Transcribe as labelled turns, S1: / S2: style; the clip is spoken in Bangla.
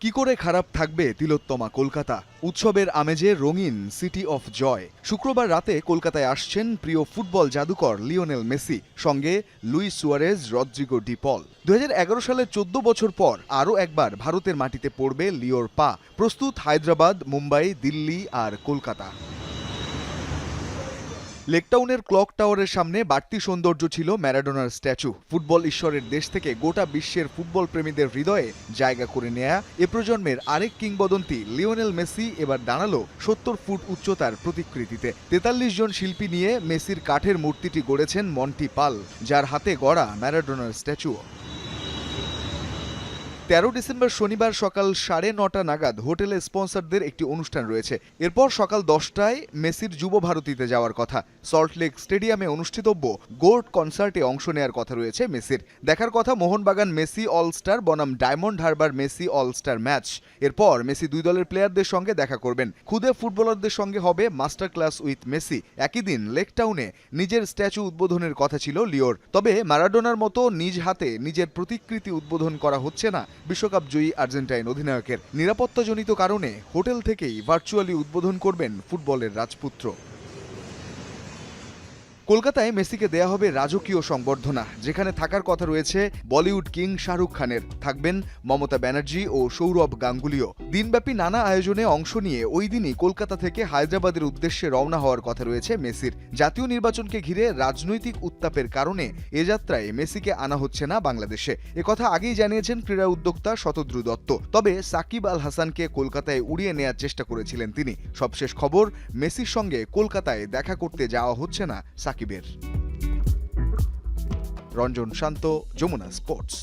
S1: কি করে খারাপ থাকবে তিলোত্তমা কলকাতা? উৎসবের আমেজে রঙিন সিটি অফ জয়। শুক্রবার রাতে কলকাতায় আসছেন প্রিয় ফুটবল জাদুকর লিওনেল মেসি, সঙ্গে Luis Suarez, Rodrigo De Paul. দু সালে চোদ্দ বছর পর আরও একবার ভারতের মাটিতে পড়বে লিওর পা। প্রস্তুত হায়দ্রাবাদ, মুম্বাই, দিল্লি আর কলকাতা। লেকটাউনের ক্লক টাওয়ারের সামনে বাড়তি সৌন্দর্য ছিল ম্যারাডোনার স্ট্যাচু। ফুটবল ঈশ্বরের দেশ থেকে গোটা বিশ্বের ফুটবল প্রেমীদের হৃদয়ে জায়গা করে নেয়া এ প্রজন্মের আরেক কিংবদন্তি লিওনেল মেসি এবার দাঁড়াল সত্তর ফুট উচ্চতার প্রতিকৃতিতে। তেতাল্লিশ জন শিল্পী নিয়ে মেসির কাঠের মূর্তিটি গড়েছেন মন্টি পাল, যার হাতে গড়া ম্যারাডোনার স্ট্যাচু তেরো ডিসেম্বর শনিবার সকাল সাড়ে নটা নাগাদ হোটেলে স্পন্সরদের একটি অনুষ্ঠান রয়েছে। এরপর সকাল দশটায় মেসির যুব ভারতীতে যাওয়ার কথা। সল্টলেক স্টেডিয়ামে অনুষ্ঠিতব্য গোল্ড কনসার্টে অংশ নেওয়ার কথা রয়েছে মেসির। দেখার কথা, মোহনবাগান মেসি অল স্টার বনাম Diamond Harbour Messi all star match. এরপর মেসি দুই দলের প্লেয়ারদের সঙ্গে দেখা করবেন। খুদে ফুটবলারদের সঙ্গে হবে মাস্টার ক্লাস উইথ মেসি। একই দিন লেকটাউনে নিজের স্ট্যাচু উদ্বোধনের কথা ছিল লিওর। তবে ম্যারাডোনার মতো নিজ হাতে নিজের প্রতিকৃতি উদ্বোধন করা হচ্ছে না। বিশ্বকাপ জয়ী আর্জেন্টাইন অধিনায়কের নিরাপত্তাজনিত কারণে হোটেল থেকেই ভার্চুয়ালি উদ্বোধন করবেন ফুটবলের রাজপুত্র। কলকাতায় মেসিকে দেয়া হবে রাজকীয় সংবর্ধনা। যেখানে থাকার কথা রয়েছে বলিউড কিং শাহরুখ খানের। থাকবেন মমতা ব্যানার্জি ও সৌরভ গাঙ্গুলিও। দিনব্যাপী নানা আয়োজনে অংশ নিয়ে ওই দিনই কলকাতা থেকে হায়দ্রাবাদের উদ্দেশ্যে রওনা হওয়ার কথা রয়েছে মেসির। জাতীয় নির্বাচনকে ঘিরে রাজনৈতিক উত্তাপের কারণে এ যাত্রায় মেসিকে আনা হচ্ছে না বাংলাদেশে। একথা আগেই জানিয়েছেন ক্রীড়া উদ্যোক্তা শতদ্রু দত্ত। তবে সাকিব আল হাসানকে কলকাতায় উড়িয়ে নেয়ার চেষ্টা করেছিলেন তিনি। সবশেষ খবর, মেসির সঙ্গে কলকাতায় দেখা করতে যাওয়া হচ্ছে না সাকিবের রঞ্জন শান্ত যমুনা স্পোর্টস।